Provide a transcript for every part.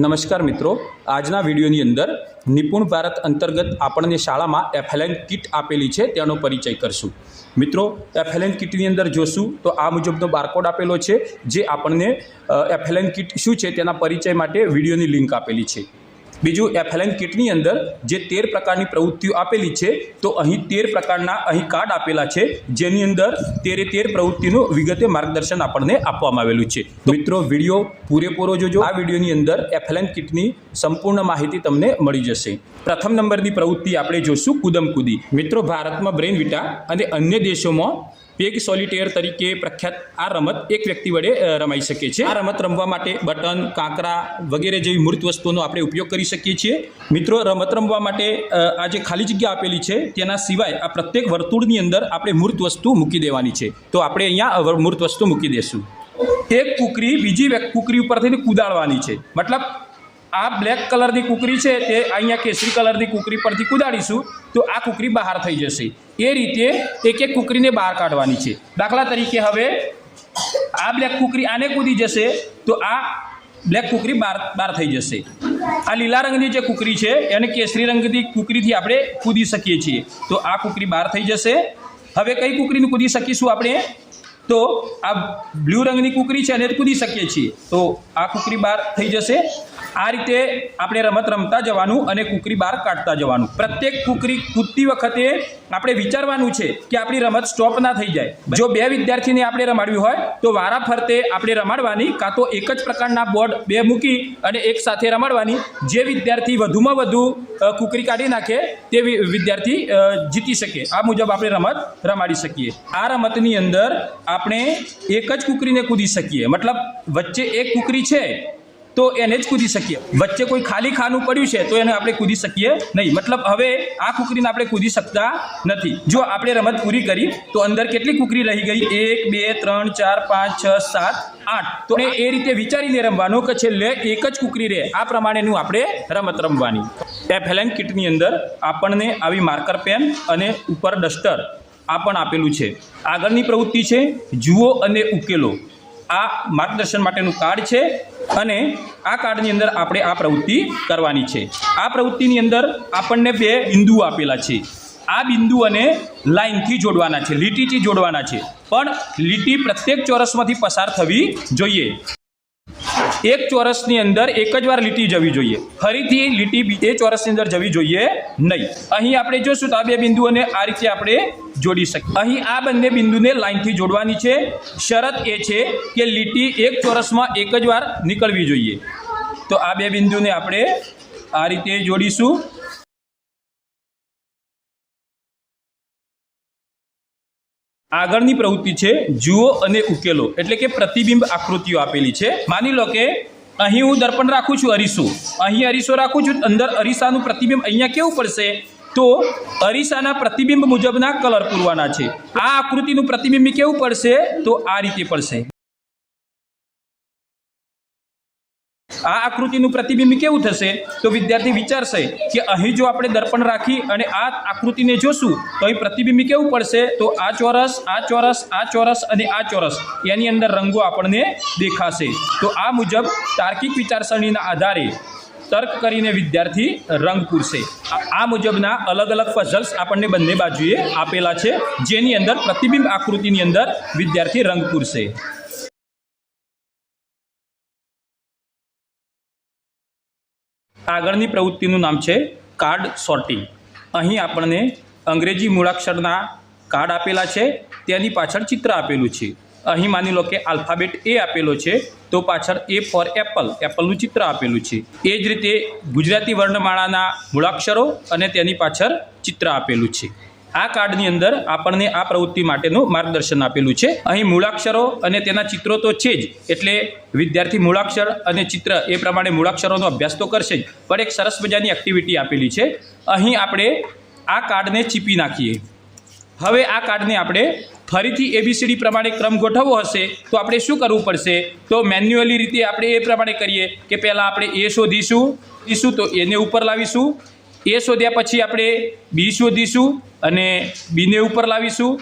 નમસ્કાર મિત્રો. આજના વિડીયોની અંદર નિપુણ ભારત અંતર્ગત આપણને શાળામાં એફએલએન કિટ આપેલી છે, તેનો પરિચય કરશું. મિત્રો એફએલએન કિટની અંદર જોશું તો આ મુજબનો બારકોડ આપેલો છે, જે આપણને એફએલએન કિટ શું છે તેના પરિચય માટે વિડીયોની લિંક આપેલી છે. બીજું એફએલએન કિટની અંદર જે તેર પ્રકારની પ્રવૃત્તિઓ આપેલી છે, તો અહીં તેર પ્રકારના અહીં કાર્ડ આપેલા છે, જેની અંદર તેરે તેર પ્રવૃત્તિનું વિગતે માર્ગદર્શન આપણને આપવામાં આવેલું છે. મિત્રો, વીડિયો પૂરેપૂરો જોજો. આ વિડીયોની અંદર એફએલએન કિટની સંપૂર્ણ માહિતી તમને મળી જશે. પ્રથમ નંબરની પ્રવૃત્તિ આપણે જોશું કુદમ કુદી મિત્રો, ભારતમાં બ્રેન વિટા અને અન્ય દેશોમાં પેગ સોલિટેર તરીકે પ્રખ્યાત આ રમત એક વ્યક્તિ વડે રમાઈ શકે છે. આ રમત રમવા માટે બટન, કાંકરા વગેરે જેવી મૂર્ત વસ્તુઓનો આપણે ઉપયોગ કરી શકીએ છીએ. મિત્રો, રમત રમવા માટે આ જે ખાલી જગ્યા આપેલી છે, તેના સિવાય આ પ્રત્યેક વર્તુળની અંદર આપણે મૂર્ત વસ્તુ મૂકી દેવાની છે. તો આપણે અહીંયા મૂર્ત વસ્તુ મૂકી દેશું. એક કુકરી બીજી કુકરી ઉપરથી કુદાડવાની છે. મતલબ આ બ્લેક કલરની કુકરી છે તે અહીંયા કેસરી કલરની કુકરી પરથી કુદાડીશું તો આ કુકરી બહાર થઈ જશે. એ રીતે એક એક કુકરીને બહાર કાઢવાની છે. દાખલા તરીકે હવે આ બ્લેક કુકરી આને કૂદી જશે તો આ બ્લેક કુકરી બહાર બહાર થઈ જશે. આ લીલા રંગની જે કુકરી છે એને કેસરી રંગની કુકરીથી આપણે કૂદી શકીએ છીએ. તો આ કુકરી બહાર થઈ જશે. હવે કઈ કુકરીને કૂદી શકીશું આપણે? તો આ બ્લુ રંગની કુકરી છે અને કૂદી શકીએ છીએ. તો આ કુકરી બહાર થઈ જશે. આ રીતે આપણે રમત રમતા જવાનું અને કુકરી બહાર કાઢતા જવાનું. પ્રત્યેક કુકરી કૂદતી વખતે આપણે વિચારવાનું છે કે આપણી રમત સ્ટોપ ના થઈ જાય. જો બે વિદ્યાર્થીને આપણે રમાડવી હોય, તો વારા ફરતે આપણે રમાડવાની કાં તો એક જ પ્રકારના બોર્ડ બે મૂકી અને એક સાથે રમાડવાની. જે વિદ્યાર્થી વધુમાં વધુ કૂકરી કાઢી નાખે, તે વિદ્યાર્થી જીતી શકે. આ મુજબ આપણે રમત રમાડી શકીએ. આ રમતની અંદર આપણે એક જ કુકરીને કૂદી શકીએ. મતલબ વચ્ચે એક કુકરી છે, તો એને જ કૂદી શકીએ. વચ્ચે કોઈ ખાલી ખાનું પડ્યું છે, તો એને આપણે કૂદી શકીએ નહીં. મતલબ હવે આ કુકરીને આપણે કૂદી શકતા નથી. જો આપણે રમત પૂરી કરી, તો અંદર કેટલી કુકરી રહી ગઈ? એક, બે, ત્રણ, ચાર, પાંચ, છ, સાત, આઠ. તો એ એ રીતે વિચારીને રમવાનું કે છેલ્લે એક જ કુકરી રહે. આ પ્રમાણેનું આપણે રમત રમવાની. એફએલએન કિટની અંદર આપણને આવી માર્કર પેન અને ઉપર ડસ્ટર આ પણ આપેલું છે. આગળની પ્રવૃત્તિ છે જુઓ અને ઉકેલો. આ માર્ગદર્શન માટેનું કાર્ડ છે અને આ કાર્ડની અંદર આપણે આ પ્રવૃત્તિ કરવાની છે. આ પ્રવૃત્તિની અંદર આપણને બે બિંદુઓ આપેલા છે. આ બિંદુઓને લાઇનથી જોડવાના છે, લીટીથી જોડવાના છે. પણ લીટી પ્રત્યેક ચોરસમાંથી પસાર થવી જોઈએ. એક ચોરસની અંદર એક જ વાર લીટી જવી જોઈએ. ફરીથી લીટી એ ચોરસની અંદર જવી જોઈએ નહીં. અહીં આપણે જોશું તો આ બે બિંદુઓને આ રીતે આપણે જોડી શકીએ. અહીં આ બંને બિંદુને લાઇનથી જોડવાની છે. શરત એ છે કે લીટી એક ચોરસમાં એક જ વાર નીકળવી જોઈએ. તો આ બે બિંદુને આપણે આ રીતે જોડીશું. આગળની પ્રવૃત્તિ છે જુઓ અને ઉકેલો. એટલે કે પ્રતિબિંબ આકૃતિઓ આપેલી છે. માની લો કે અહીં હું દર્પણ રાખું છું અરીસું. અહીં અરીસો રાખું છું, અંદર અરીસાનું પ્રતિબિંબ અહીંયા કેવું પડશે? તો અરીસાના પ્રતિબિંબ મુજબના કલર પૂરવાના છે. આ આકૃતિનું પ્રતિબિંબ કેવું પડશે? તો આ રીતે પડશે. આ આકૃતિનું પ્રતિબિંબ કેવું થશે? તો વિદ્યાર્થી વિચારશે કે અહીં જો આપણે દર્પણ રાખી અને આ આકૃતિને જોશું તો અહીં પ્રતિબિંબ કેવું પડશે? તો આ ચોરસ આ ચોરસ આ ચોરસ અને આ ચોરસ. એની અંદર રંગો આપણને દેખાશે. તો આ મુજબ તાર્કિક વિચારસરણીના આધારે તર્ક કરીને વિદ્યાર્થી રંગ પૂરશે. આ- આ મુજબના અલગ અલગ પઝલ્સ આપણને બંને બાજુએ આપેલા છે, જેની અંદર પ્રતિબિંબ આકૃતિની અંદર વિદ્યાર્થી રંગ પૂરશે. આગળની પ્રવૃત્તિનું નામ છે કાર્ડ સોર્ટિંગ અહીં આપણને અંગ્રેજી મૂળાક્ષરના કાર્ડ આપેલા છે તેની પાછળ ચિત્ર આપેલું છે. અહીં માની લો કે આલ્ફાબેટ એ આપેલો છે, તો પાછળ એ ફોર એપલ એપલનું ચિત્ર આપેલું છે. એ જ રીતે ગુજરાતી વર્ણમાળાના મૂળાક્ષરો અને તેની પાછળ ચિત્ર આપેલું છે. આ કાર્ડની અંદર આપણને આ પ્રવૃત્તિ માટેનું માર્ગદર્શન આપેલું છે. અહીં મૂળાક્ષરો અને તેના ચિત્રો તો છે જ, એટલે વિદ્યાર્થી મૂળાક્ષર અને ચિત્ર એ પ્રમાણે મૂળાક્ષરોનો અભ્યાસ તો કરશે જ, પણ એક સરસ મજાની એક્ટિવિટી આપેલી છે. અહીં આપણે આ કાર્ડને ચીપી નાખીએ. હવે આ કાર્ડને આપણે ફરીથી એબીસીડી પ્રમાણે ક્રમ ગોઠવવો હશે, તો આપણે શું કરવું પડશે? તો મેન્યુઅલી રીતે આપણે એ પ્રમાણે કરીએ કે પહેલાં આપણે એ શોધીશું શોધીશું તો એને ઉપર લાવીશું એ શોધ્યા પછી આપણે બી શોધીશું અને બીને ઉપર લાવીશું.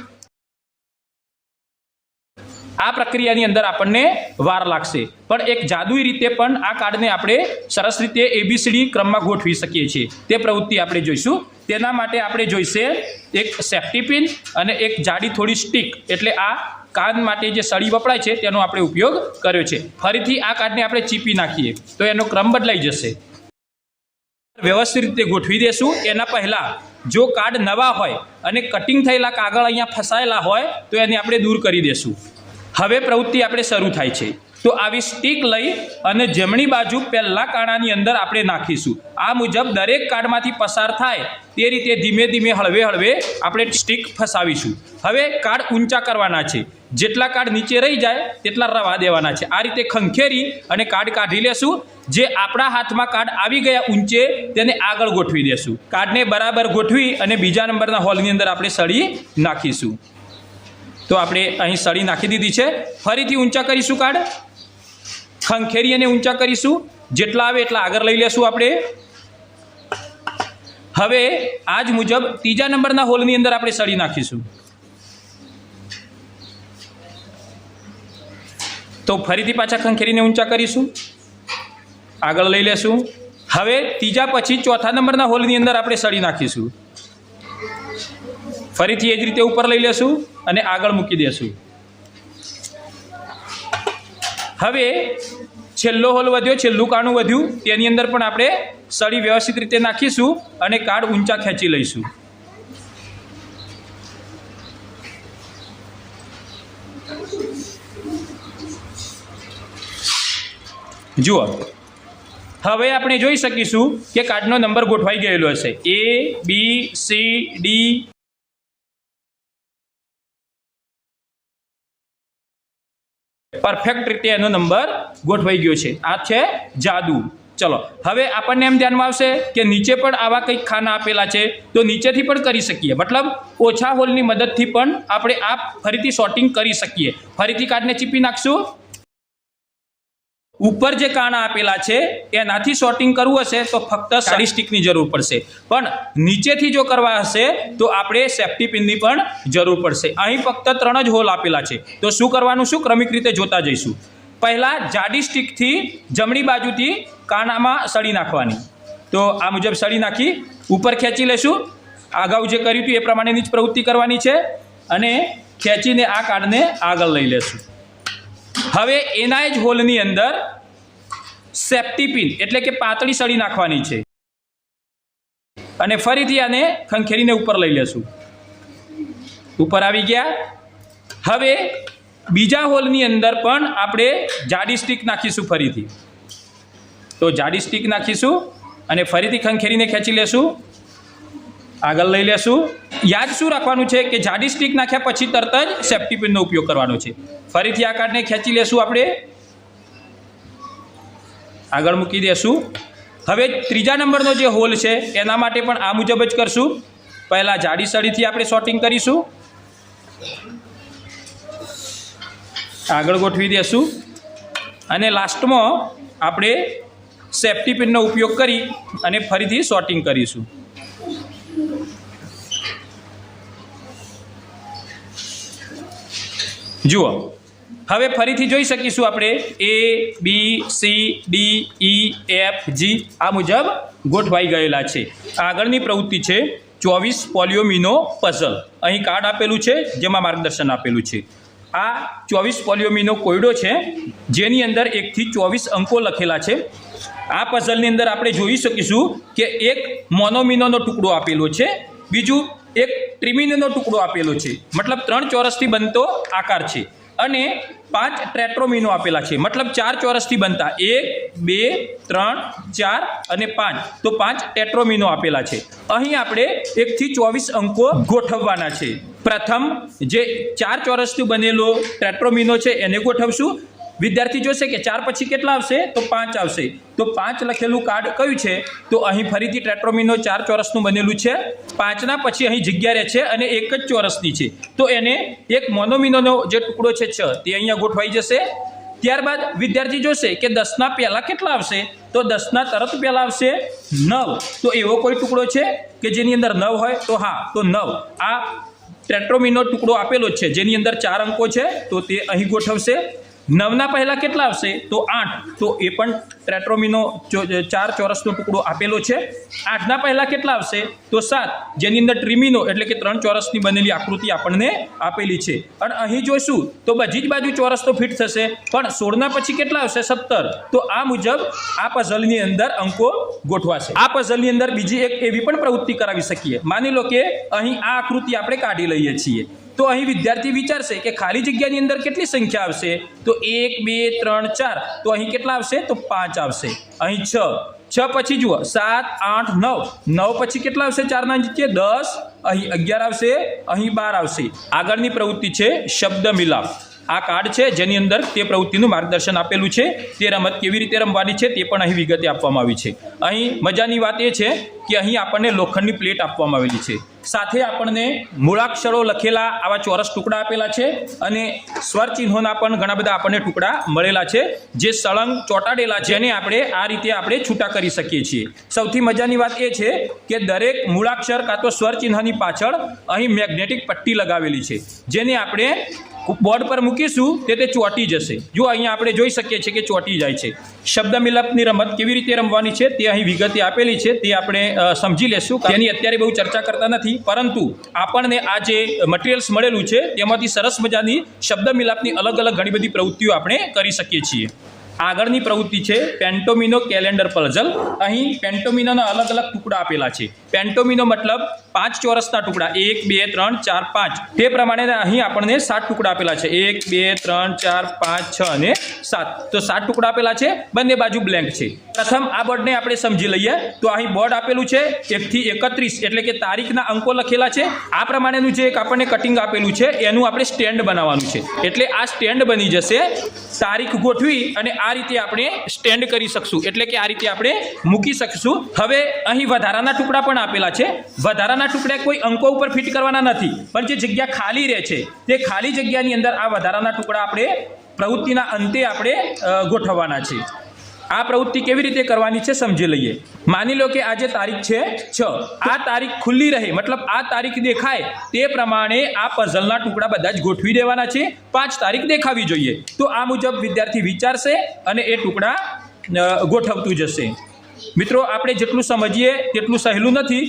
આ પ્રક્રિયાની અંદર આપણને વાર લાગશે. પણ એક જાદુઈ રીતે પણ આ કાર્ડને આપણે સરસ રીતે એબીસીડી ક્રમમાં ગોઠવી શકીએ છીએ. તે પ્રવૃત્તિ આપણે જોઈશું. તેના માટે આપણે જોઈશે એક સેફ્ટી પિન અને એક જાડી થોડી સ્ટીક. એટલે આ કાન માટે જે સળી વપરાય છે, તેનો આપણે ઉપયોગ કર્યો છે. ફરીથી આ કાર્ડને આપણે ચીપી નાખીએ. તો એનો ક્રમ બદલાઈ જશે. વ્યવસ્થિત રીતે ગોઠવી દેશું. એના પહેલાં જો કાર્ડ નવા હોય અને કટિંગ થયેલા કાગળ અહીંયા ફસાયેલા હોય તો એને આપણે દૂર કરી દેશું. હવે પ્રવૃત્તિ આપણે શરૂ થાય છે. તો આવી સ્ટીક લઈ અને જમણી બાજુ પહેલા કાણાની અંદર આપણે નાખીશું. આ મુજબ દરેક કાર્ડમાંથી પસાર થાય તે રીતે ધીમે ધીમે હળવે હળવે આપણે સ્ટીક ફસાવીશું. હવે કાર્ડ ઊંચા કરવાના છે. જેટલા કાર્ડ નીચે રહી જાય તેટલા રવા દેવાના છે. આ રીતે ખંખેરી અને કાર્ડ કાઢી લેશું. જે આપણા હાથમાં કાર્ડ આવી ગયા ઊંચે તેને આગળ ગોઠવી દેશું. કાર્ડને બરાબર ગોઠવી અને બીજા નંબરના હોલની અંદર આપણે સળી નાખીશું. તો આપણે અહીં સળી નાખી દીધી છે. ફરીથી ઊંચા કરીશું કાર્ડ ખંખેરી અને ઊંચા કરીશું. જેટલા આવે એટલા આગળ લઈ લેશું આપણે. હવે આ જ મુજબ ત્રીજા નંબરના હોલની અંદર આપણે સળી નાખીશું. તો ફરીથી પાછા ખંખેરીને ઊંચા કરીશું. આગળ લઈ લેશું. હવે ત્રીજા પછી ચોથા નંબરના હોલની અંદર આપણે સળી નાખીશું. ફરીથી એ જ રીતે ઉપર લઈ લેશું અને આગળ મૂકી દેશું. હવે છેલ્લો હોલ વધ્યો, છેલ્લું કાણું વધ્યું. તેની અંદર પણ આપણે સળી વ્યવસ્થિત રીતે નાખીશું અને કાર્ડ ઊંચા ખેંચી લઈશું. જુઓ, હવે આપણે જોઈ શકીશું કે કાર્ડનો નંબર ગોઠવાઈ ગયેલો હશે. A B C D perfect રીતે એનો નંબર ગોઠવાઈ ગયો છે. આ છે જાદુ. ચલો, હવે આપણને એમ ધ્યાનમાં આવશે કે નીચે પણ આવા કંઈક ખાના આપેલા છે, તો નીચેથી પણ કરી શકીએ. મતલબ, ઓછા હોલની મદદથી પણ આપણે આ ફરીથી શોર્ટિંગ કરી શકીએ. ફરીથી કાર્ડને ચીપી નાખશું. ઉપર જે કાણા આપેલા છે એનાથી શોર્ટિંગ કરવું હશે તો ફક્ત સાડી સ્ટિકની જરૂર પડશે. પણ નીચેથી જો કરવા હશે તો આપણે સેફ્ટી પિનની પણ જરૂર પડશે. અહીં ફક્ત ત્રણ જ હોલ આપેલા છે. તો શું કરવાનું? શું ક્રમિક રીતે જોતા જઈશું? પહેલાં જાડી સ્ટિકથી જમણી બાજુથી કાણામાં સળી નાખવાની. તો આ મુજબ સળી નાખી ઉપર ખેંચી લેશું. અગાઉ જે કર્યું હતું એ પ્રમાણેની જ પ્રવૃત્તિ કરવાની છે. અને ખેંચીને આ કાર્ડને આગળ લઈ લેશું. હવે એના જ હોલની અંદર સેફ્ટી પિન એટલે કે પાતળી સળી નાખવાની છે. અને ફરીથી આને ખંખેરીને ઉપર લઈ લેશું. ઉપર આવી ગયા. હવે બીજા હોલની અંદર પણ આપણે જાડી સ્ટીક નાખીશું ફરીથી. તો જાડી સ્ટીક નાખીશું અને ફરીથી ખંખેરીને ખેંચી લેશું. આગળ લઈ લેશું. યાદ શું રાખવાનું છે કે જાડી સ્ટીક નાખ્યા પછી તરત જ સેફ્ટી પિનનો ઉપયોગ કરવાનો છે. ફરીથી આ કાર્ડને ખેંચી લેશું આપણે. આગળ મૂકી દેશું. હવે ત્રીજા નંબરનો જે હોલ છે, એના માટે પણ આ મુજબ જ કરશું. પહેલાં જાડી સળીથી આપણે શોર્ટિંગ કરીશું. આગળ ગોઠવી દેશું. અને લાસ્ટમાં આપણે સેફ્ટી પિનનો ઉપયોગ કરી અને ફરીથી શોર્ટિંગ કરીશું. જુઓ. હવે ફરીથી જોઈ શકીશું આપણે A B C D E F G આ મુજબ ગોઠવાઈ ગયેલા છે. આગળની પ્રવૃત્તિ છે ચોવીસ પોલિયોમીનો પઝલ. અહીં કાર્ડ આપેલું છે, જેમાં માર્ગદર્શન આપેલું છે. આ ચોવીસ પોલિયોમીનો કોયડો છે, જેની અંદર એકથી ચોવીસ અંકો લખેલા છે. આ પઝલની અંદર આપણે જોઈ શકીશું કે એક મોનોમિનોનો ટુકડો આપેલો છે, બીજું એક ટ્રિમિનનો ટુકડો આપેલો છે. મતલબ ત્રણ ચોરસથી બનતો આકાર છે. અને પાંચ ટ્રેટ્રોમિનો આપેલા છે. મતલબ ચાર ચોરસથી બનતા. એક, બે, ત્રણ, ચાર અને પાંચ. તો પાંચ ટેટ્રોમિનો આપેલા છે. અહીં આપણે એકથી ચોવીસ અંકો ગોઠવવાના છે. પ્રથમ જે ચાર ચોરસથી બનેલો ટેટ્રોમિનો છે, એને ગોઠવશું. વિદ્યાર્થી જોશે કે ચાર પછી કેટલા આવશે? તો પાંચ આવશે. તો પાંચ લખેલું કાર્ડ કયું છે? તો અહીં ફરીથી ટેટ્રોમિનો ચાર ચોરસનું બનેલું છે. પાંચના પછી અહીં જગ્યા રહે છે અને એક જ ચોરસની છે. તો એને એક મોનોમિનોનો જે ટુકડો છે છ, તે અહીંયા ગોઠવાઈ જશે. ત્યારબાદ વિદ્યાર્થી જોશે કે દસના પહેલાં કેટલા આવશે? તો દસના તરત પહેલાં આવશે નવ. તો એવો કોઈ ટુકડો છે કે જેની અંદર નવ હોય? તો હા, તો નવ. આ ટ્રેટ્રોમીનો ટુકડો આપેલો છે. જેની અંદર ચાર અંકો છે, તો તે અહીં ગોઠવશે. નવના પહેલાં કેટલા આવશે? તો આઠ. તો એ પણ ટ્રેટ્રોમીનો ચાર ચોરસનો ટુકડો આપેલો છે. આઠના પહેલાં કેટલા આવશે? તો સાત. જેની અંદર ટ્રીમીનો, એટલે કે ત્રણ ચોરસની બનેલી આકૃતિ આપણને આપેલી છે. અને અહીં જોઈશું, તો બધી જ બાજુ ચોરસ તો ફિટ થશે. પણ સોળના પછી કેટલા આવશે? સત્તર. તો આ મુજબ આ પઝલની અંદર અંકો ગોઠવાશે. આ પઝલની અંદર બીજી એક એવી પણ પ્રવૃત્તિ કરાવી શકીએ. માની લો કે અહીં આ આકૃતિ આપણે કાઢી લઈએ છીએ. તો અહીં વિદ્યાર્થી વિચારશે કે ખાલી જગ્યાની અંદર કેટલી સંખ્યા આવશે? તો એક, બે, ત્રણ, ચાર. તો અહીં કેટલા આવશે? તો પાંચ આવશે. અહીં છ. છ પછી જુઓ. સાત, આઠ, નવ. નવ પછી કેટલા આવશે? ચારના નીચે દસ. અહીં અગિયાર આવશે. અહીં બાર આવશે. આગળની પ્રવૃત્તિ છે શબ્દ મિલાપ. આ કાર્ડ છે જેની અંદર તે પ્રવૃત્તિનું માર્ગદર્શન આપેલું છે. તે રમત કેવી રીતે રમવાની છે તે પણ અહીં વિગતે આપવામાં આવી છે. અહીં મજાની વાત એ છે કે અહીં આપણને લોખંડની પ્લેટ આપવામાં આવેલી છે. સાથે આપણને મૂળાક્ષરો લખેલા આવા ચોરસ ટુકડા આપેલા છે અને સ્વર ચિહ્નોના પણ ઘણા બધા આપણને ટુકડા મળેલા છે, જે સળંગ ચોંટાડેલા છે એને આપણે આ રીતે આપણે છૂટા કરી શકીએ છીએ. સૌથી મજાની વાત એ છે કે દરેક મૂળાક્ષર કાં તો સ્વર ચિહ્નની પાછળ અહીં મેગ્નેટિક પટ્ટી લગાવેલી છે, જેને આપણે બોર્ડ પર મૂકીશું તે તે ચોંટી જશે. જો અહીંયા આપણે જોઈ શકીએ છીએ કે ચોંટી જાય છે. શબ્દ મિલપની રમત કેવી રીતે રમવાની છે તે અહીં વિગતે આપેલી છે, તે આપણે સમજી લેશું. તેની અત્યારે બહુ ચર્ચા કરતા નથી, પરંતુ આપણને આ જે મટીરિયલ્સ મળેલું છે તેમાંથી સરસ મજાની શબ્દ મિલાપની અલગ અલગ ઘણી બધી પ્રવૃત્તિઓ આપણે કરી શકીએ છીએ. આગળની પ્રવૃત્તિ છે પેન્ટોમિનો કેલેન્ડર પઝલ. અહીં પેન્ટોમિનોના અલગ અલગ ટુકડા આપેલા છે. પેન્ટોમિનો મતલબ પાંચ ચોરસના ટુકડા. એક, બે, ત્રણ, ચાર, પાંચ. તે પ્રમાણે અહીં આપણને સાત ટુકડા આપેલા છે. એક, બે, ત્રણ, ચાર, પાંચ, છ અને સાત. તો સાત ટુકડા આપેલા છે. બંને બાજુ બ્લેન્ક છે. પ્રથમ આ બોર્ડને આપણે સમજી લઈએ. તો અહીં બોર્ડ આપેલું છે એકથી એકત્રીસ. એટલે કે તારીખના અંકો લખેલા છે. આ પ્રમાણેનું જે એક આપણને કટિંગ આપેલું છે, એનું આપણે સ્ટેન્ડ બનાવવાનું છે. એટલે આ સ્ટેન્ડ બની જશે. તારીખ ગોઠવી અને આ રીતે આપણે સ્ટેન્ડ કરી શકશું. એટલે કે આ રીતે આપણે મૂકી શકશું. હવે અહીં વધારાના ટુકડા પણ આપેલા છે. વધારાના ટુકડા કોઈ અંકો ઉપર ફિટ કરવાના નથી. પણ જે જગ્યા ખાલી રહે છે, તે ખાલી જગ્યાની અંદર આ વધારાના ટુકડા આપણે પ્રવૃત્તિના અંતે આપણે ગોઠવવાના છે. આ પ્રવૃત્તિ કેવી રીતે કરવાની છે સમજી લઈએ. માની લો કે આજે તારીખ છે છ. આ તારીખ ખુલ્લી રહે, મતલબ આ તારીખ દેખાય તે પ્રમાણે આ પઝલના ટુકડા બધા જ ગોઠવી દેવાના છે. પાંચ તારીખ દેખાવી જોઈએ. તો આ મુજબ વિદ્યાર્થી વિચારશે અને એ ટુકડા ગોઠવતું જશે. મિત્રો, આપણે જેટલું સમજીએ તેટલું સહેલું નથી.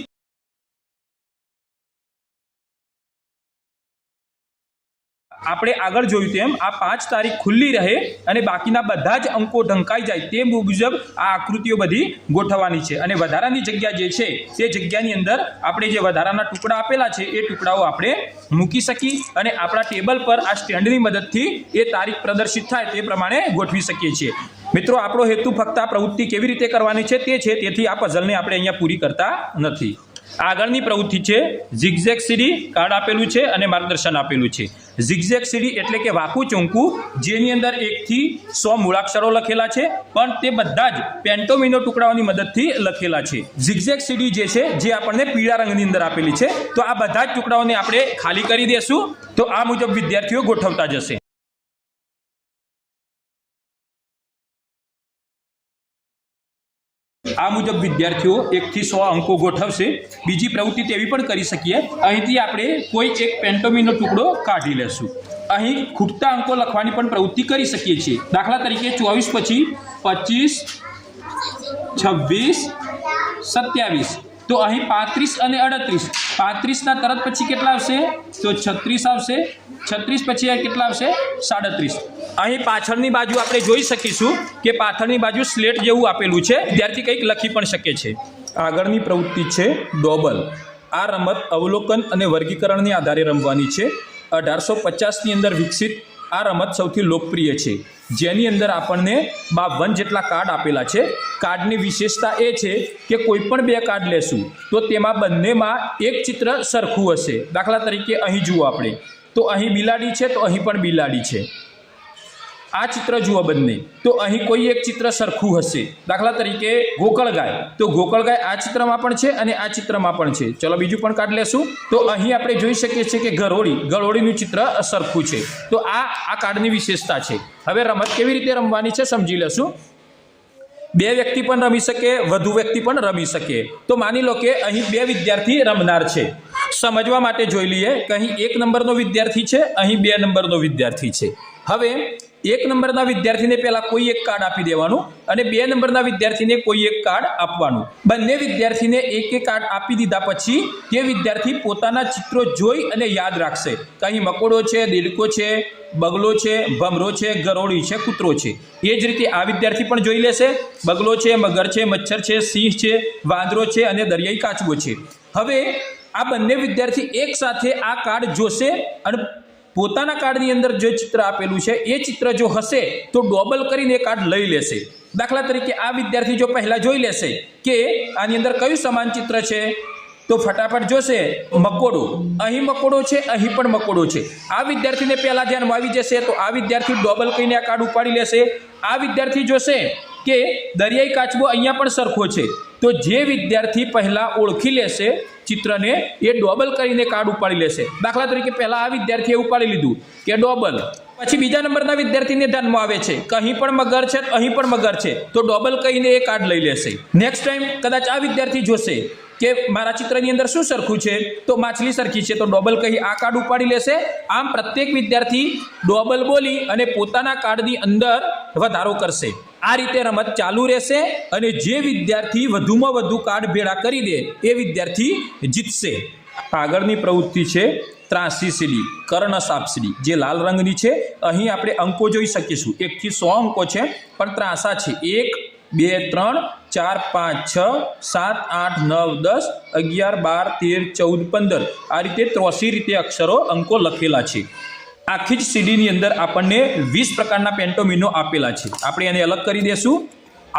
આપણે આગળ જોયું તેમ આ પાંચ તારીખ ખુલ્લી રહે અને બાકીના બધા જ અંકો ઢંકાઈ જાય તે મુજબ આ આકૃતિઓ બધી ગોઠવવાની છે. અને વધારાની જગ્યા જે છે, તે જગ્યાની અંદર આપણે જે વધારાના ટુકડા આપેલા છે, એ ટુકડાઓ આપણે મૂકી શકી અને આપણા ટેબલ પર આ સ્ટેન્ડની મદદથી એ તારીખ પ્રદર્શિત થાય તે પ્રમાણે ગોઠવી શકીએ છીએ. મિત્રો, આપણો હેતુ ફક્ત આ પ્રવૃત્તિ કેવી રીતે કરવાની છે તે છે, તેથી આ પઝલને આપણે અહીંયા પૂરી કરતા નથી. આગળની પ્રવૃત્તિ છે ઝિગઝેક સીડી કાર્ડ આપેલું છે અને માર્ગદર્શન આપેલું છે. ઝિગઝેક સીડી એટલે કે વાકું ચોંકું, જેની અંદર એકથી સો મૂળાક્ષરો લખેલા છે, પણ તે બધા જ પેન્ટોમિનો ટુકડાઓની મદદથી લખેલા છે. ઝિગઝેક સીડી જે છે, જે આપણને પીળા રંગની અંદર આપેલી છે, તો આ બધા જ ટુકડાઓને આપણે ખાલી કરી દેશું, તો આ મુજબ વિદ્યાર્થીઓ ગોઠવતા જશે. આ મુજબ વિદ્યાર્થીઓ એકથી સો અંકો ગોઠવશે. બીજી પ્રવૃત્તિ તેવી પણ કરી શકીએ. અહીંથી આપણે કોઈ એક પેન્ટોમીનો ટુકડો કાઢી લેશું. અહીં ખૂટતા અંકો લખવાની પણ પ્રવૃત્તિ કરી શકીએ છીએ. દાખલા તરીકે ચોવીસ પછી પચીસ, છવ્વીસ, સત્યાવીસ. તો અહીં પાંત્રીસ અને અડત્રીસ. પાંત્રીસના તરત પછી કેટલા આવશે? તો છત્રીસ આવશે. છત્રીસ પછી કેટલા આવશે? સાડત્રીસ. અહીં પાછળની બાજુ આપણે જોઈ શકીશું કે પાછળની બાજુ સ્લેટ જેવું આપેલું છે. ત્યારથી કંઈક લખી પણ શકે છે. આગળની પ્રવૃત્તિ છે ડોબલ. આ રમત અવલોકન અને વર્ગીકરણની આધારે રમવાની છે. અઢારસો પચાસની અંદર વિકસિત આ રમત સૌથી લોકપ્રિય છે. જેની અંદર આપણને બાવન જેટલા કાર્ડ આપેલા છે. કાર્ડની વિશેષતા એ છે કે કોઈ પણ બે કાર્ડ લેશું, તો તેમાં બંનેમાં એક ચિત્ર સરખું હશે. દાખલા તરીકે અહીં જુઓ આપણે. તો અહીં બિલાડી છે, તો અહીં પણ બિલાડી છે. આ ચિત્ર જુઓ બંને. તો અહીં કોઈ એક ચિત્ર સરખું હશે. દાખલા તરીકે ગોકળ ગાય. તો ગોકળ ગાય આ ચિત્રમાં પણ છે અને આ ચિત્રમાં પણ છે. ચલો બીજું પણ કાઢ લેશું. તો અહીં આપણે જોઈ શકીએ છીએ કે ગરોળી, ગરોળીનું ચિત્ર સરખું છે. તો આ આ કાર્ડની વિશેષતા છે. હવે રમત કેવી રીતે રમવાની છે સમજી લેશું. બે વ્યક્તિ પણ રમી શકે, વધુ વ્યક્તિ પણ રમી શકે. તો માની લો કે અહીં બે વિદ્યાર્થી રમનાર છે. સમજવા માટે જોઈ લઈએ કે અહીં એક નંબરનો વિદ્યાર્થી છે, અહીં બે નંબરનો વિદ્યાર્થી છે. હવે એક નંબરના વિદ્યાર્થીને પહેલા કોઈ એક કાર્ડ આપી દેવાનું અને બે નંબરના વિદ્યાર્થીને કોઈ એક કાર્ડ આપવાનું. બંને વિદ્યાર્થીને એક એક કાર્ડ આપી દીધા પછી તે વિદ્યાર્થી પોતાના ચિત્રો જોઈ અને યાદ રાખશે. કે અહીં મકોડો છે, દિલકો છે, બગલો છે, ભમરો છે, ગરોળી છે, કૂતરો છે. એ જ રીતે આ વિદ્યાર્થી પણ જોઈ લેશે. બગલો છે, મગર છે, મચ્છર છે, સિંહ છે, વાંદરો છે અને દરિયાઈ કાચબો છે. હવે આ બંને વિદ્યાર્થી એક સાથે આ કાર્ડ જોશે અને પોતાના કાર્ડની અંદર જે ચિત્ર આપેલું છે, એ ચિત્ર જો હશે, તો ડોબલ કરીને કાર્ડ લઈ લેશે. દાખલા તરીકે આ વિદ્યાર્થી જો પહેલાં જોઈ લેશે કે આની અંદર કયું સમાન ચિત્ર છે, તો ફટાફટ જોશે, મકોડો. અહીં મકોડો છે, અહીં પણ મકોડો છે. આ વિદ્યાર્થીને પહેલાં ધ્યાનમાં આવી જશે, તો આ વિદ્યાર્થી ડોબલ કહીને આ કાર્ડ ઉપાડી લેશે. આ વિદ્યાર્થી જોશે કે દરિયાઈ કાચબો અહીંયા પણ સરખો છે. તો જે વિદ્યાર્થી પહેલાં ઓળખી લેશે ચિત્રને એ ડોબલ કરીને કાર્ડ ઉપાડી લેશે. દાખલા તરીકે પહેલાં આ વિદ્યાર્થીએ ઉપાડી લીધું કે ડોબલ. પછી બીજા નંબરના વિદ્યાર્થીને ધ્યાનમાં આવે છે કે પણ મગર છે, અહીં પણ મગર છે. તો ડોબલ કહીને એ કાર્ડ લઈ લેશે. નેક્સ્ટ ટાઈમ કદાચ આ વિદ્યાર્થી જોશે કે મારા ચિત્રની અંદર શું સરખું છે, તો માછલી સરખી છે, તો ડોબલ કહી આ કાર્ડ ઉપાડી લેશે. આમ પ્રત્યેક વિદ્યાર્થી ડોબલ બોલી અને પોતાના કાર્ડની અંદર વધારો કરશે. આ રીતે રમત ચાલુ રહેશે અને જે વિદ્યાર્થી વધુમાં વધુ કાર્ડ ભેળા કરી દે, એ વિદ્યાર્થી જીતશે. આગળની પ્રવૃત્તિ છે ત્રાસી સીડી જે લાલ રંગની છે. અહીં આપણે અંકો જોઈ શકીશું. એકથી સો અંકો છે, પણ ત્રાસા છે. એક, બે, ત્રણ, ચાર, પાંચ, છ, સાત, આઠ, નવ, દસ, અગિયાર, બાર, તેર, ચૌદ, પંદર. આ રીતે ત્રોસી રીતે અક્ષરો અંકો લખેલા છે. આખી જ સીડીની અંદર આપણને વીસ પ્રકારના પેન્ટોમિનો આપેલા છે. આપણે એને અલગ કરી દેશું.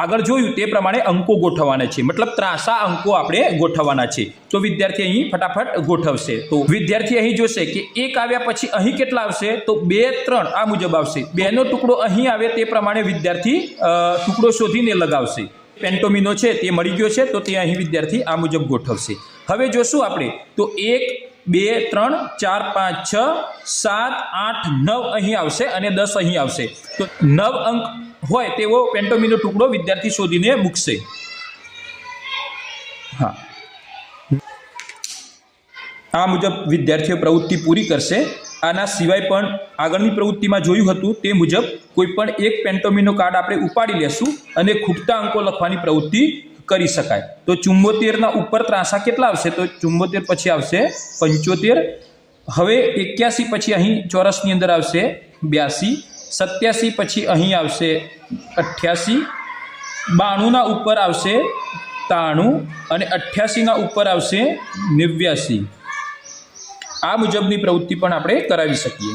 આગળ જોયું તે પ્રમાણે અંકો ગોઠવવાના છે. મતલબ ત્રાસા અંકો આપણે ગોઠવવાના છે. તો વિદ્યાર્થી અહીં ફટાફટ ગોઠવશે. તો વિદ્યાર્થી અહીં જોશે કે એક આવ્યા પછી અહીં કેટલા આવશે? તો બે, ત્રણ આ મુજબ આવશે. બેનો ટુકડો અહીં આવે તે પ્રમાણે વિદ્યાર્થી ટુકડો શોધીને લગાવશે. પેન્ટોમિનો છે તે મળી ગયો છે, તો તે અહીં વિદ્યાર્થી આ મુજબ ગોઠવશે. હવે જોશું આપણે. તો એક બે, ત્રણ, ચાર, પાંચ, છ, સાત, આઠ, નવ અહીં આવશે અને દસ અહીં આવશે. તો નવ અંક હોય તેવો પેન્ટોમીનો ટુકડો વિદ્યાર્થી શોધીને મૂકશે. હા. આ મુજબ વિદ્યાર્થીઓ પ્રવૃત્તિ પૂરી કરશે. આના સિવાય પણ આગળની પ્રવૃત્તિમાં જોયું હતું તે મુજબ કોઈ પણ એક પેન્ટોમીનો કાર્ડ આપણે ઉપાડી લેશું અને ખૂટતા અંકો લખવાની પ્રવૃત્તિ કરી શકાય. તો ચુંબોતેરના ઉપર ત્રાસા કેટલા આવશે? તો ચુંબોતેર પછી આવશે પંચોતેર. હવે એક્યાસી પછી અહીં ચોરસની અંદર આવશે બ્યાસી. સત્યાસી પછી અહીં આવશે અઠ્યાસી. બાણુંના ઉપર આવશે ત્રાણું અને અઠ્યાસીના ઉપર આવશે નેવ્યાસી. આ મુજબની પ્રવૃત્તિ પણ આપણે કરાવી શકીએ.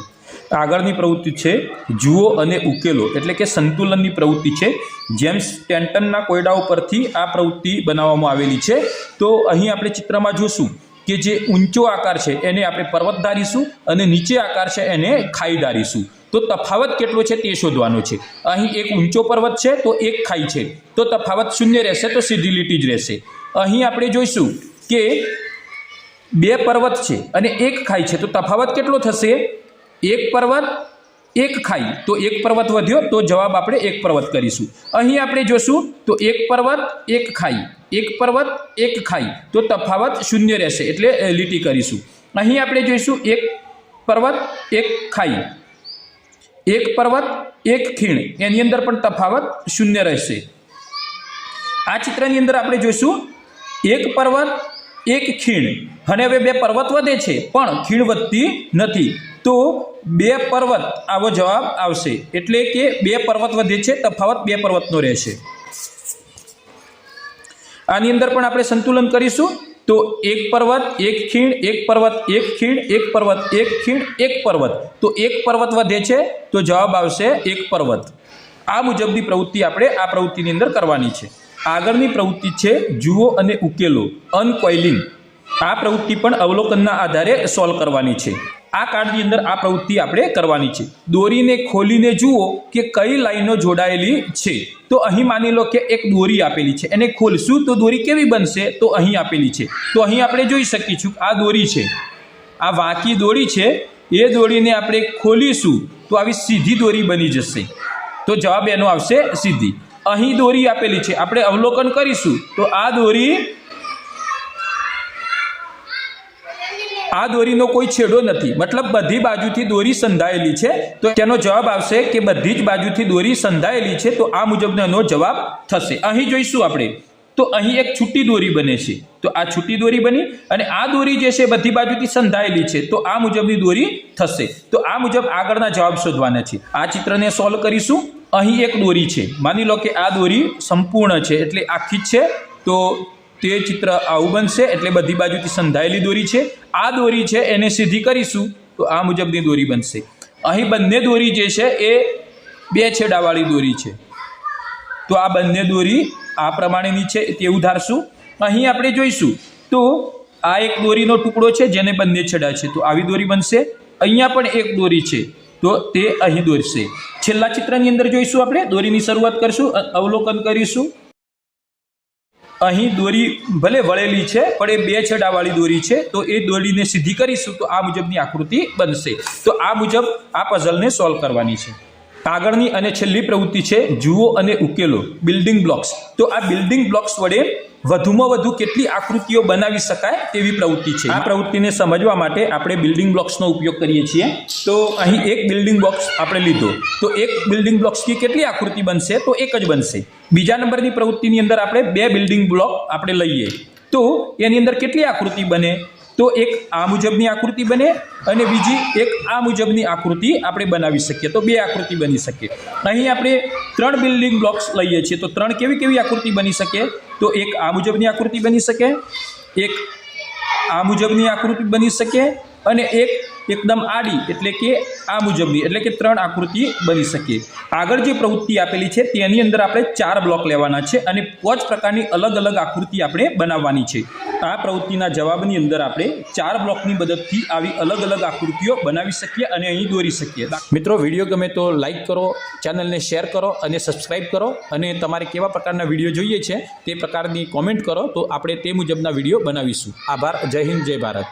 આગળની પ્રવૃત્તિ છે જુઓ અને ઉકેલો. એટલે કે સંતુલનની પ્રવૃત્તિ છે. જેમ્સ ટેન્ટનના કોયડાઓ પરથી આ પ્રવૃત્તિ બનાવવામાં આવેલી છે. તો અહીં આપણે ચિત્રમાં જોશું કે જે ઊંચો આકાર છે એને આપણે પર્વત ધારીશું અને નીચે આકાર છે એને ખાઈ ધારીશું. તો તફાવત કેટલો છે તે શોધવાનો છે. અહીં એક ઊંચો પર્વત છે તો એક ખાઈ છે. તો તફાવત શૂન્ય રહેશે તો સીધી લીટી જ રહેશે. અહીં આપણે જોઈશું કે બે પર્વત છે અને એક ખાઈ છે. તો તફાવત કેટલો થશે? એક પર્વત, એક ખાઈ. તો એક પર્વત વધ્યો, તો જવાબ આપણે એક પર્વત કરીશું. અહીં આપણે જોશું, તો એક પર્વત, એક ખાઈ. એક પર્વત, એક ખાઈ. તો તફાવત શૂન્ય રહેશે, એટલે લીટી કરીશું. અહીં આપણે જોઈશું, એક પર્વત, એક ખાઈ. એક પર્વત, એક ખીણ. એની અંદર પણ તફાવત શૂન્ય રહેશે. આ ચિત્રની અંદર આપણે જોઈશું, એક પર્વત, એક ખીણ. અને હવે બે પર્વત વધે છે, પણ ખીણ વધતી નથી. તો બે પર્વત આવો જવાબ આવશે. એટલે કે બે પર્વત વધે છે, તફાવત બે પર્વતનો રહેશે. આની અંદર પણ આપણે સંતુલન કરીશું. તો એક પર્વત, એક ખીણ, એક પર્વત, એક ખીણ, એક પર્વત, એક ખીણ, એક પર્વત. તો એક પર્વત વધે છે, તો જવાબ આવશે એક પર્વત. આ મુજબની પ્રવૃત્તિ આપણે આ પ્રવૃત્તિની અંદર કરવાની છે. આગળની પ્રવૃત્તિ છે જુઓ અને ઉકેલો અનકોઇલિંગ આ પ્રવૃત્તિ પણ અવલોકનના આધારે સોલ્વ કરવાની છે. આ કાર્ડની અંદર આ પ્રવૃત્તિ આપણે કરવાની છે. દોરીને ખોલીને જુઓ કે કઈ લાઈનો જોડાયેલી છે. તો અહીં માની લો કે એક દોરી આપેલી છે. એને ખોલશું તો દોરી કેવી બનશે? તો અહીં આપેલી છે. તો અહીં આપણે જોઈ શકીશું આ દોરી છે. આ વાંકી દોરી છે. એ દોરીને આપણે ખોલીશું તો આવી સીધી દોરી બની જશે. તો જવાબ એનો આવશે સીધી. અહીં દોરી આપેલી છે. આપણે અવલોકન કરીશું તો આ દોરી આ દોરીનો કોઈ છેડો નથી. મતલબ બધી બાજુથી દોરી સંધાયેલી છે. તો તેનો જવાબ આવશે કે બધી જ બાજુથી દોરી સંધાયેલી છે તો આ મુજબનો એનો જવાબ થશે. અહીં જોઈશું આપણે. તો અહીં એક છૂટી દોરી બને છે. તો આ છૂટી દોરી બની અને આ દોરી જે છે બધી બાજુથી સંધાયેલી છે. તો આ મુજબની દોરી થશે. તો આ મુજબ આગળના જવાબ શોધવાના છે. આ ચિત્રને સોલ્વ કરીશું. અહીં એક દોરી છે. માની લો કે આ દોરી સંપૂર્ણ છે એટલે આખી જ છે. તો તે ચિત્ર આવું બનશે, એટલે બધી બાજુથી સંધાયેલી દોરી છે. આ દોરી છે, એને સીધી કરીશું, તો આ મુજબની દોરી બનશે. અહીં બંને દોરી જે છે, એ બે છેડાવાળી દોરી છે. તો આ બંને દોરી આ પ્રમાણેની છે તેવું ધારશું અહીં આપણે જોઈશું, તો આ એક દોરીનો ટુકડો છે, જેને બંને છેડા છે. તો આવી દોરી બનશે. અહીંયા પણ એક દોરી છે, તો તે અહીં દોરશે. છેલ્લા ચિત્રની અંદર જોઈશું આપણે, દોરીની શરૂઆત કરશું અવલોકન કરીશું. અહીં દોરી ભલે વળેલી છે, પણ એ બે છેડાવાળી દોરી છે. તો એ દોરીને સીધી કરીશું તો આ મુજબની આકૃતિ બનશે. તો આ મુજબ આ પઝલને સોલ્વ કરવાની છે. આગળની અને છેલ્લી પ્રવૃત્તિ છે જુઓ અને ઉકેલો. બિલ્ડિંગ બ્લોક્સ તો આ બિલ્ડિંગ બ્લોક્સ વડે વધુમાં વધુ કેટલી આકૃતિઓ બનાવી શકાય તેવી પ્રવૃત્તિ છે. આ પ્રવૃત્તિને સમજવા માટે આપણે બિલ્ડિંગ બ્લોક્સનો ઉપયોગ કરીએ છીએ. તો અહીં એક બિલ્ડિંગ બ્લોક્સ આપણે લીધો. તો એક બિલ્ડિંગ બ્લોક્સથી કેટલી આકૃતિ બનશે? તો એક જ બનશે. બીજા નંબરની પ્રવૃત્તિની અંદર આપણે બે બિલ્ડિંગ બ્લોક આપણે લઈએ. તો એની અંદર કેટલી આકૃતિ બને? તો એક આ મુજબની આકૃતિ બને અને બીજી એક આ મુજબની આકૃતિ આપણે બનાવી શકીએ. તો બે આકૃતિ બની શકે. અહીં આપણે ત્રણ બિલ્ડિંગ બ્લોક્સ લઈએ છીએ. તો ત્રણ કેવી કેવી આકૃતિ બની શકે? તો એક આ મુજબની આકૃતિ બની શકે, એક આ મુજબની આકૃતિ બની શકે અને એક એકદમ આડી એટલે કે આ મુજબની, એટલે કે ત્રણ આકૃતિ બની શકે. આગળ જે પ્રવૃત્તિ આપેલી છે તેની અંદર આપણે ચાર બ્લોક લેવાના છે અને પાંચ પ્રકારની અલગ અલગ આકૃતિ આપણે બનાવવાની છે. આ પ્રવૃત્તિના જવાબની અંદર આપણે ચાર બ્લોકની મદદથી આવી અલગ અલગ આકૃતિઓ બનાવી શકીએ અને અહીં દોરી શકીએ. મિત્રો, વીડિયો ગમે તો લાઈક કરો, ચેનલને શેર કરો અને સબસ્ક્રાઈબ કરો અને તમારે કેવા પ્રકારના વીડિયો જોઈએ છે તે પ્રકારની કોમેન્ટ કરો તો આપણે તે મુજબના વીડિયો બનાવીશું. આભાર. જય હિન્દ, જય ભારત.